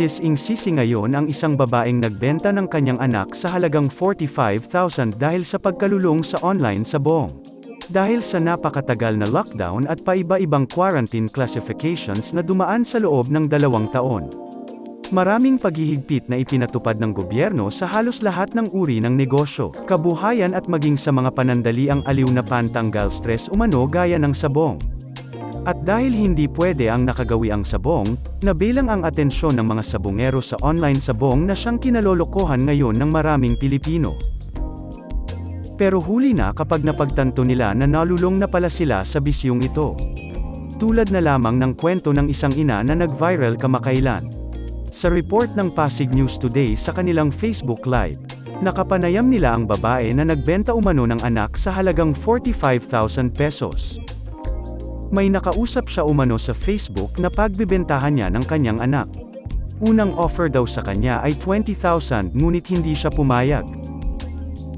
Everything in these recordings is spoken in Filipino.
Sis-ing-sisi ngayon ang isang babaeng nagbenta ng kanyang anak sa halagang 45,000 dahil sa pagkalulong sa online sabong. Dahil sa napakatagal na lockdown at paiba-ibang quarantine classifications na dumaan sa loob ng dalawang taon. Maraming paghihigpit na ipinatupad ng gobyerno sa halos lahat ng uri ng negosyo, kabuhayan at maging sa mga panandaliang aliw na pantanggal stress umano gaya ng sabong. At dahil hindi pwede ang nakagawi ang sabong, nabilang ang atensyon ng mga sabongero sa online sabong na siyang kinalolokohan ngayon ng maraming Pilipino. Pero huli na kapag napagtanto nila na nalulong na pala sila sa bisyong ito. Tulad na lamang ng kwento ng isang ina na nag-viral kamakailan. Sa report ng Pasig News Today sa kanilang Facebook Live, nakapanayam nila ang babae na nagbenta umano ng anak sa halagang 45,000 pesos. May nakausap siya umano sa Facebook na pagbibentahan niya ng kanyang anak. Unang offer daw sa kanya ay 20,000 ngunit hindi siya pumayag.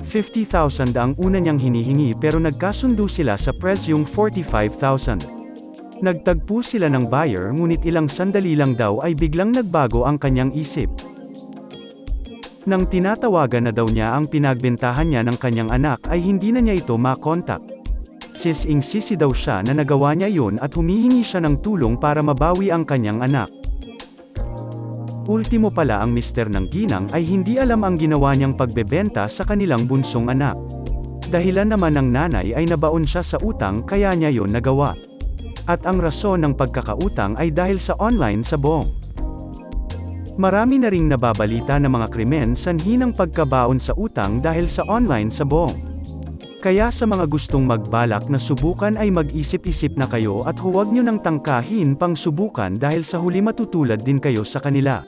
50,000 ang una niyang hinihingi pero nagkasundo sila sa presyong 45,000. Nagtagpo sila ng buyer ngunit ilang sandali lang daw ay biglang nagbago ang kanyang isip. Nang tinatawagan na daw niya ang pinagbentahan niya ng kanyang anak ay hindi na niya ito makontak. Sis-ing-sisi daw siya na nagawa niya yon at humihingi siya ng tulong para mabawi ang kanyang anak. Ultimo pala ang mister ng ginang ay hindi alam ang ginawa niyang pagbebenta sa kanilang bunsong anak. Dahilan naman ng nanay ay nabaon siya sa utang kaya niya yon nagawa. At ang rason ng pagkakautang ay dahil sa online sabong. Marami na ring nababalita ng mga krimen sanhi ng pagkabaon sa utang dahil sa online sabong. Kaya sa mga gustong magbalak na subukan ay mag-isip-isip na kayo at huwag nyo nang tangkahin pang subukan dahil sa huli matutulad din kayo sa kanila.